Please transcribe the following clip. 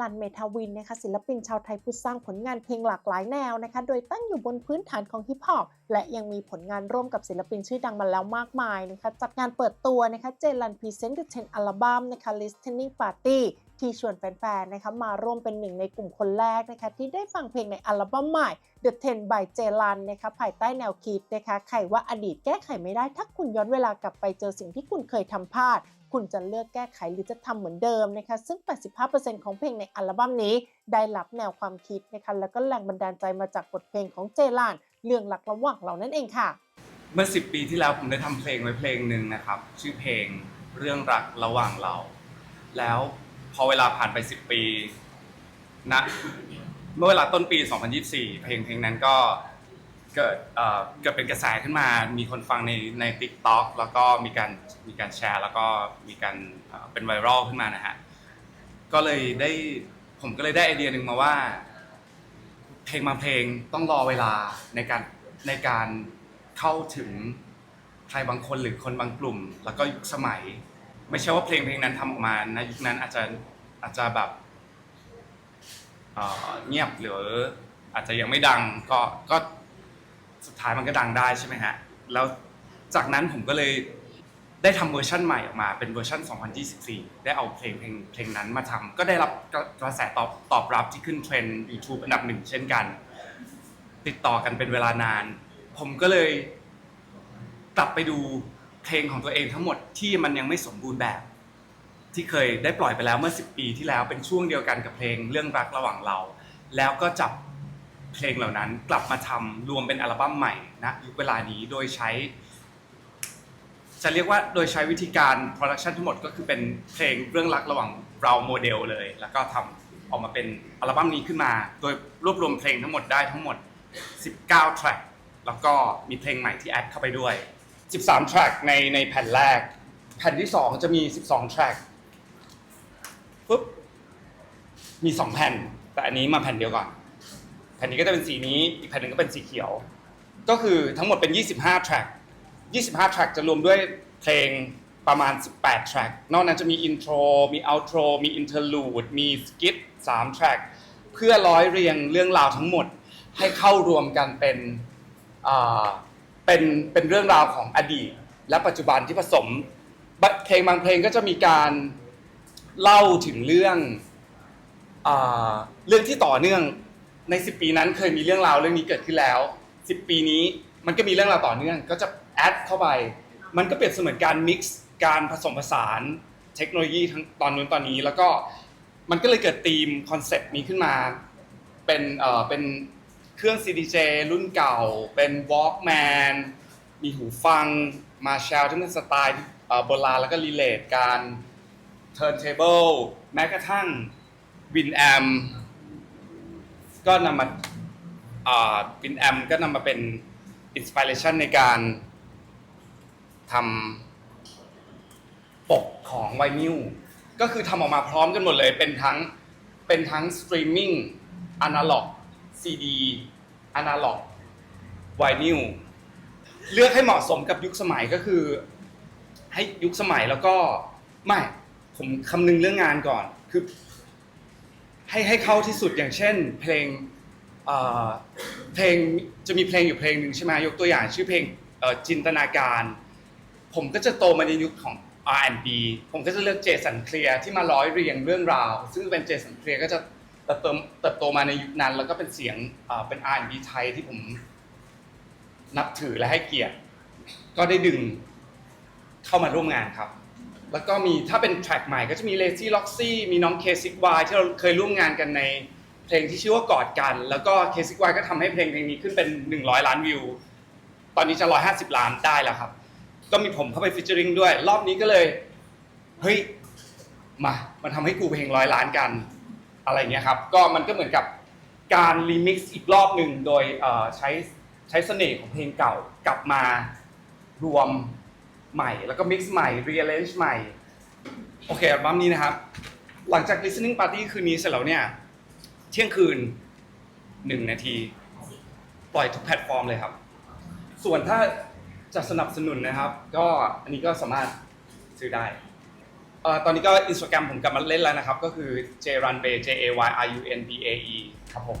ลันเมทาวินนะคะศิลปินชาวไทยผู้สร้างผลงานเพลงหลากหลายแนวนะคะ โดยตั้งอยู่บนพื้นฐานของฮิปฮอปและยังมีผลงานร่วมกับศิลปินชื่อดังมาแล้วมากมายนะคะจัดงานเปิดตัวนะคะเจลันพรีเซนต์เดอะเชนอัลบั้มนะคะ Listening Party ที่ชวนแฟนๆนะคะมาร่วมเป็นหนึ่งในกลุ่มคนแรกนะคะที่ได้ฟังเพลงในอัลบั้มใหม่ The 10 by เจลันนะคะภายใต้แนวคิดนะคะใครว่าอดีตแก้ไขไม่ได้ ถ้าคุณย้อนเวลากลับไปเจอสิ่งที่คุณเคยทำพลาด คุณจะเลือกแก้ไขหรือจะทำเหมือนเดิมนะคะซึ่ง 85%ของเพลงในอัลบั้มนี้ ได้รับแนวความคิดนะคะแล้วก็แรงบันดาลใจมาจากบทเพลงของเจลานเรื่องหลักระหว่างเรานั่นเองค่ะ เมื่อ 10 ปีที่แล้วผมได้ทำเพลงไว้เพลงหนึ่งนะครับ ชื่อเพลงเรื่องรักระหว่างเรา แล้ว พอเวลาผ่านไป 10 ปีนะเมื่อเวลาต้นปี 2024 เพลงเพลงนั้นก็เกิดเอ่อเกิดเป็นกระแสขึ้นมา มีคนฟังในใน TikTok แล้วก็มีการมีการแชร์ แล้วก็มีการเอ่อเป็นไวรัลขึ้นมานะฮะ ก็เลยได้ผมก็เลยได้ไอเดียหนึ่งมาว่า เพลงบางเพลงต้องรอเวลาในการในการเข้าถึงใครบางคนหรือคนบางกลุ่ม แล้วก็ยุคสมัย ไม่ใช่ว่าเพลงเพลงนั้นทำออกมานะยุคนั้นอาจจะอาจจะแบบเอ่อเงียบหรืออาจจะยังไม่ดังก็ก็สุดท้ายมันก็ดังได้ใช่ไหมฮะ แล้วจากนั้นผมก็เลยได้ทำเวอร์ชันใหม่ออกมาเป็นเวอร์ชัน 2024 ได้เอาเพลงเพลงเพลงนั้นมาทำก็ได้รับกระกระแสตอบตอบรับที่ขึ้นเทรนด์ YouTube อันดับหนึ่งเช่นกัน ติดต่อกันเป็นเวลานาน ผมก็เลยกลับไปดู เพลงของตัวเองทั้งหมดที่มันยังไม่สมบูรณ์แบบ ที่เคยได้ปล่อยไปแล้วเมื่อ 10 ปีที่แล้วเป็นช่วงเดียวกันกับเพลงเรื่องรักระหว่างเรา แล้วก็จับเพลงเหล่านั้นกลับมาทำรวมเป็นอัลบั้มใหม่นะยุคเวลานี้โดยใช้ จะเรียกว่าโดยใช้วิธีการโปรดักชันทั้งหมดก็คือเป็นเพลงเรื่องรักระหว่างเราโมเดลเลย แล้วก็ทำออกมาเป็นอัลบั้มนี้ขึ้นมา โดยรวบรวมเพลงทั้งหมดได้ทั้งหมด 19 แทร็กแล้วก็มีเพลงใหม่ที่แอดเข้าไปด้วย 13แทร็กในในแผ่นแรก แผ่นที่ 2 จะมี 12แทร็กปุ๊บ มี 2 แผ่น แต่อันนี้มาแผ่นเดียวก่อน แผ่นนี้ก็จะเป็นสีนี้ อีกแผ่นหนึ่งก็เป็นสีเขียว ก็คือทั้งหมดเป็น 25แทร็ก25แทร็กจะรวมด้วยเพลงประมาณ 18แทร็กนอกนั้นจะมีอินโทร มีเอาโทร มีอินเทอร์ลูด มีสกิท3แทร็กเพื่อร้อยเรียงเรื่องราวทั้งหมดให้เข้ารวมกันเป็นอ่า เป็นเป็นเรื่องราวของอดีต และปัจจุบันที่ผสมเพลงบางเพลงก็จะมีการเล่าถึงเรื่องอ่าเรื่องที่ต่อเนื่องใน 10 ปีนั้นเคยมีเรื่องราวเรื่องนี้เกิดขึ้นแล้ว 10 ปีนี้มันก็มีเรื่องราวต่อเนื่อง ก็จะแอดเข้าไป มันก็เปรียบเสมือนการมิกซ์การผสมผสานเทคโนโลยีทั้งตอนนู้นตอนนี้ แล้วก็มันก็เลยเกิดธีมคอนเซปต์นี้ขึ้นมา เป็นเอ่อเป็น เครื่อง CDJ รุ่นเก่า เป็น Walkman มีหูฟังมาแชลที่มันสไตล์เอ่อโบราณแล้วก็รีเลทการ Turntable แม้กระทั่ง Winamp ก็นำมาอ่า Win Am ก็นำมาเป็นอินสปิเรชันในการทำปกของไวนิลก็คือทำออกมาพร้อมกันหมดเลยเป็นทั้งเป็นทั้งสตรีมมิ่งอนาล็อก ซีดีอนาล็อกไวนิลเลือกให้เหมาะสมกับยุคสมัยก็คือ ให้ยุคสมัยแล้วก็ไม่ ผมคำนึงเรื่องงานก่อนคือให้ให้เข้าที่สุดอย่างเช่น เพลงเพลงจะมีเพลงอยู่เพลงหนึ่งใช่ไหมยกตัวอย่างชื่อเพลงจินตนาการ ผมก็จะโตมาในยุคของ R&B ผมก็จะเลือกเจสันเคลียร์ที่มาร้อยเรียงเรื่องราว ซึ่งเป็นเจสันเคลียร์ก็จะ ติบโตเติบโตมาในยุคนั้น แล้วก็เป็นเสียงเอ่อเป็น R&B ไทยที่ผมนับถือและให้เกียรติ ก็ได้ดึงเข้ามาร่วมงานครับ แล้วก็มีถ้าเป็นแทร็กใหม่ก็จะมี Lazy Loxy มีน้อง k 6 y ที่เราเคยร่วมงานกันในเพลงที่ชื่อว่ากอดกัน แล้วก็ k 6 y ก็ทำให้เพลงเพลงนี้ขึ้นเป็น 100 ล้านวิว ตอนนี้จะ 150 ล้านได้แล้วครับ ก็มีผมเข้าไปฟิชเจอริงด้วย รอบนี้ก็เลย เฮ้ย มามาทำให้กูเพลงร้อยล้านกัน อะไรเงี้ยครับก็มันก็เหมือนกับการรีมิกซ์อีกรอบหนึ่งโดยเอ่อใช้ใช้เสน่ห์ของเพลงเก่ากลับมารวมใหม่แล้วก็มิกซ์ใหม่ rearrange ใหม่โอเคอัลบั้มนี้นะครับ หลังจาก listening party คืนนี้เสร็จแล้วเนี่ย เที่ยงคืนหนึ่งนาที ปล่อยทุกแพลตฟอร์มเลยครับ ส่วนถ้าจะสนับสนุนนะครับ ก็อันนี้ก็สามารถซื้อได้ เอ่อตอนนี้ก็อินสตาแกรมผมกลับมาเล่นแล้วนะครับ ก็คือ j r u n b a y j a y r u n b a e ครับผม